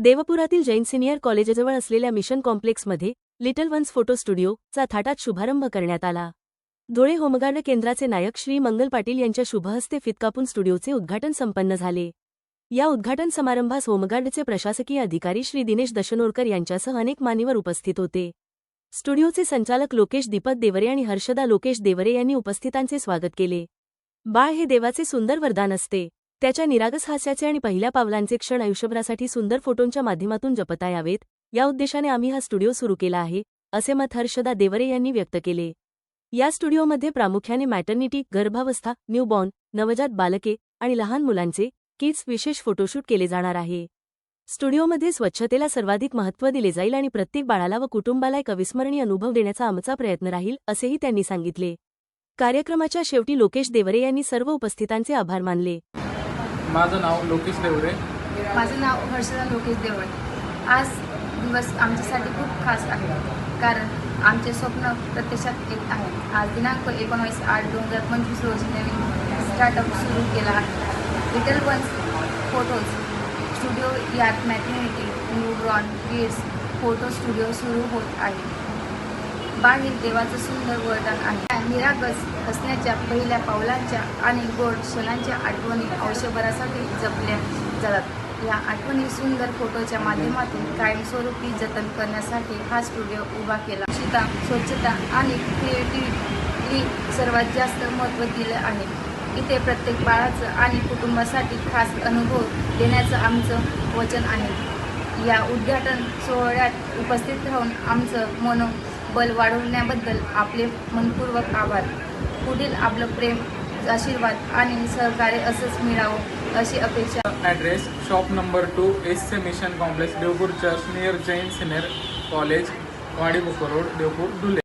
देवपुरातील Jain senior कॉलेजजवळ असलेल्या mission कॉम्प्लेक्समध्ये लिटल वन्स फोटो स्टुडिओ चा थाटात शुभारंभ करण्यात आला. धुळे होमगार्ड केंद्राचे नायक श्री मंगल पाटील यांच्या शुभहस्ते फितकापून स्टुडिओचे उद्घाटन संपन्न झाले. या उद्घाटन समारंभास होमगार्डचे प्रशासकीय अधिकारी श्री दिनेश दशनोरकर यांच्यासह अनेक मान्यवर उपस्थित होते. स्टुडिओचे संचालक लोकेश दीपक देवरे आणि हर्षदा लोकेश देवरे यांनी उपस्थितांचे स्वागत केले. बाळ हे देवाचे सुंदर वरदान असते. त्याच्या निरागस हास्याचे आणि पहिल्या पावलांचे क्षण आयुष्यभरासाठी सुंदर फोटोंच्या माध्यमातून जपता यावेत या उद्देशाने आम्ही हा स्टुडिओ सुरू केला आहे असे मत हर्षदा देवरे यांनी व्यक्त केले. या स्टुडिओमध्ये प्रामुख्याने मॅटर्निटी गर्भावस्था न्यूबॉर्न नवजात बालके आणि लहान मुलांचे किड्स विशेष फोटोशूट केले जाणार आहे. स्टुडिओमध्ये स्वच्छतेला सर्वाधिक महत्त्व दिले जाईल आणि प्रत्येक बाळाला व कुटुंबाला एक अविस्मरणीय अनुभव देण्याचा आमचा प्रयत्न राहील असेही त्यांनी सांगितले. कार्यक्रमाच्या शेवटी लोकेश देवरे यांनी सर्व उपस्थितांचे आभार मानले. माझं नाव लोकेश देवरे. माझं नाव हर्षदा लोकेश देवळे आज दिवस आमच्यासाठी खूप खास आहे कारण आमचे स्वप्न प्रत्यक्षात येत आहे. आज दिनांक एकोणावीस आठ दोन हजार पंचवीस रोजी नवीन स्टार्टअप सुरू केला आहे. लिटल वन्स फोटोज स्टुडिओ यात maternity newborn gets photo studio सुरू होत आहे. बाळ हे देवाचं सुंदर वरदान आहे. त्या निरागस असण्याच्या पहिल्या पावलांच्या आणि गोड क्षणांच्या आठवणी औषभरासाठी जपल्या जातात. या आठवणी सुंदर फोटोच्या माध्यमातून कायमस्वरूपी जतन करण्यासाठी हा स्टुडिओ उभा केला. शिता स्वच्छता आणि क्रिएटिव्हिटी सर्वात जास्त महत्त्व दिलं आहे. इथे प्रत्येक बाळाचं आणि कुटुंबासाठी खास अनुभव देण्याचं आमचं वचन आहे. या उद्घाटन सोहळ्यात उपस्थित राहून आमचं मनोबल वाढवण्याबद्दल आपले मनपूर्वक आभार. पुढील आपलं प्रेम आशीर्वाद आणि सहकार्य असंच मिळावं अशी अपेक्षा. Address shop number two S चे mission complex Deopur church near Jain senior college Wadi road Deopur Dhule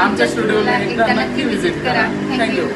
आमच्या स्टुडिओला एकदा नक्की व्हिजिट करा. थँक्यू